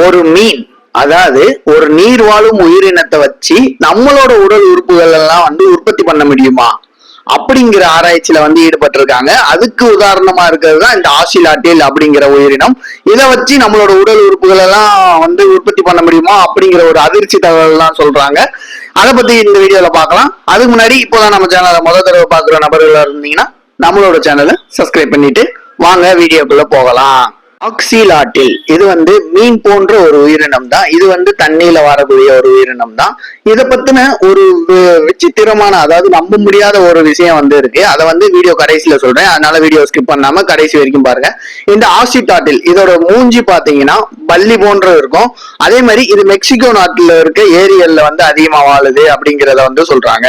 ஒரு மீன் அதாவது ஒரு நீர் வாழும் உயிரினத்தை வச்சு நம்மளோட உடல் உறுப்புகள் எல்லாம் வந்து உற்பத்தி பண்ண முடியுமா? அப்படிங்கிற ஆராய்ச்சியில வந்து ஈடுபட்டிருக்காங்க. அதுக்கு உதாரணமா இருக்கிறது தான் இந்த ஆசிலாட்டில் அப்படிங்கிற உயிரினம். இதை வச்சு நம்மளோட உடல் உறுப்புகள் எல்லாம் வந்து உற்பத்தி பண்ண முடியுமா? அப்படிங்கிற ஒரு அதிர்ச்சி தகவல் எல்லாம் சொல்றாங்க. அதை பத்தி இந்த வீடியோல பார்க்கலாம். அதுக்கு முன்னாடி இப்போதான் நம்ம சேனலை முதல் தடவை பார்க்குற நபர்களா இருந்தீங்கன்னா நம்மளோட சேனலை சப்ஸ்கிரைப் பண்ணிட்டு வாங்க வீடியோக்குள்ள போகலாம். ஆக்சிலாட்டில். இது வந்து மீன் போன்ற ஒரு உயிரினம் தான். இது வந்து தண்ணியில வரக்கூடிய ஒரு உயிரினம் தான். இதை பத்தின ஒரு விசித்திரமான அதாவது நம்ப முடியாத ஒரு விஷயம் வந்து இருக்கு. அதை வந்து வீடியோ கடைசியில சொல்றேன். அதனால வீடியோ ஸ்கிப் பண்ணாம கடைசி வரைக்கும் பாருங்க. இந்த ஆசிட்டாட்டில் இதோட மூஞ்சி பாத்தீங்கன்னா பள்ளி போன்ற இருக்கும். அதே மாதிரி இது மெக்சிகோ நாட்டில் இருக்க ஏரியல்ல வந்து அதிகமா வாழுது அப்படிங்கிறத வந்து சொல்றாங்க.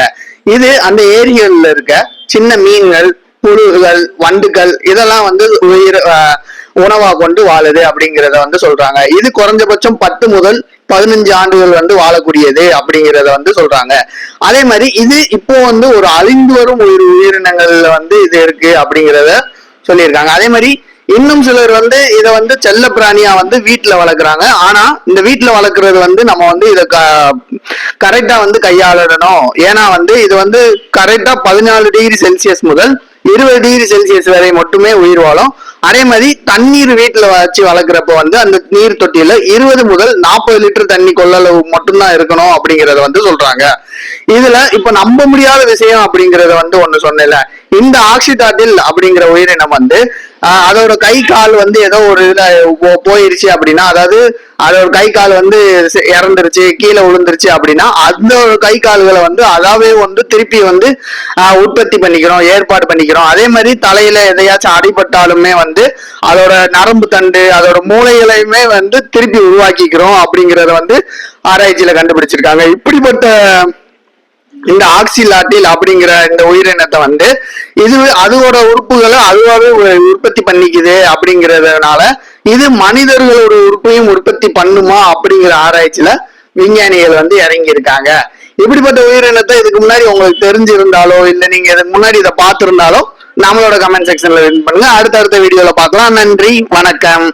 இது அந்த ஏரியல்ல இருக்க சின்ன மீன்கள் புழுகள் வண்டுகள் இதெல்லாம் வந்து உயிர் ஆஹ், உணவா கொண்டு வாழுது அப்படிங்கிறத வந்து சொல்றாங்க. இது குறைஞ்சபட்சம் பத்து முதல் பதினஞ்சு ஆண்டுகள் வந்து வாழக்கூடியது அப்படிங்கிறத வந்து சொல்றாங்க. அதே மாதிரி இது இப்போ வந்து ஒரு அழிந்து வரும் உயிர் உயிரினங்கள்ல வந்து இது இருக்கு அப்படிங்கிறத சொல்லியிருக்காங்க. அதே மாதிரி இன்னும் சிலர் வந்து இதை வந்து செல்ல பிராணியா வந்து வீட்டுல வளர்க்குறாங்க. ஆனா இந்த வீட்டுல வளர்க்குறது வந்து நம்ம வந்து இதை கரெக்டா வந்து கையாளணும் ஏன்னா வந்து இது வந்து கரெக்டா பதினாலு டிகிரி செல்சியஸ் முதல் இருபது டிகிரி செல்சியஸ் வரை மட்டுமே உயிர் வாழும். அதே மாதிரி தண்ணீர் வீட்டுல வச்சு வளர்க்குறப்ப வந்து அந்த நீர் தொட்டியில இருபது முதல் நாற்பது லிட்டர் தண்ணி கொள்ளளவு மட்டும்தான் இருக்கணும் அப்படிங்கறத வந்து சொல்றாங்க. இதுல இப்ப நம்ப முடியாத விஷயம் அப்படிங்கறத வந்து ஒண்ணு சொன்னேன்ல. இந்த ஆக்சிடாட்டில் அப்படிங்கிற உயிரினம் வந்து அதோட கை கால் வந்து ஏதோ ஒரு இதுல போ- போயிருச்சு அப்படின்னா அதாவது அதோட கை கால் வந்து இறந்துருச்சு கீழே விழுந்துருச்சு அப்படின்னா அந்த கை கால்களை வந்து அதாவே வந்து திருப்பி வந்து உற்பத்தி பண்ணிக்கிறோம் ஏற்பாடு பண்ணிக்கிறோம். அதே மாதிரி தலையில எதையாச்சும் அடிபட்டாலுமே வந்து அதோட நரம்பு தண்டு அதோட மூளைகளையுமே வந்து திருப்பி உருவாக்கிக்கிறோம் அப்படிங்கறத வந்து ஆராய்ச்சியில கண்டுபிடிச்சிருக்காங்க. இப்படிப்பட்ட இந்த ஆக்சிலாட்டில் அப்படிங்கிற இந்த உயிரினத்தை வந்து இது அதோட உறுப்புகளை அதுவாகவே உற்பத்தி பண்ணிக்குது அப்படிங்கிறதுனால இது மனிதர்களோட உறுப்பையும் உற்பத்தி பண்ணுமா அப்படிங்கிற ஆராய்ச்சியில விஞ்ஞானிகள் வந்து இறங்கி இருக்காங்க இப்படிப்பட்ட உயிரினத்தை இதுக்கு முன்னாடி உங்களுக்கு தெரிஞ்சிருந்தாலோ இல்ல நீங்க இதுக்கு முன்னாடி இதை பார்த்திருந்தாலோ நம்மளோட கமெண்ட் செக்ஷன்ல பண்ணுங்க. அடுத்த அடுத்த வீடியோல பார்க்கலாம். நன்றி. வணக்கம்.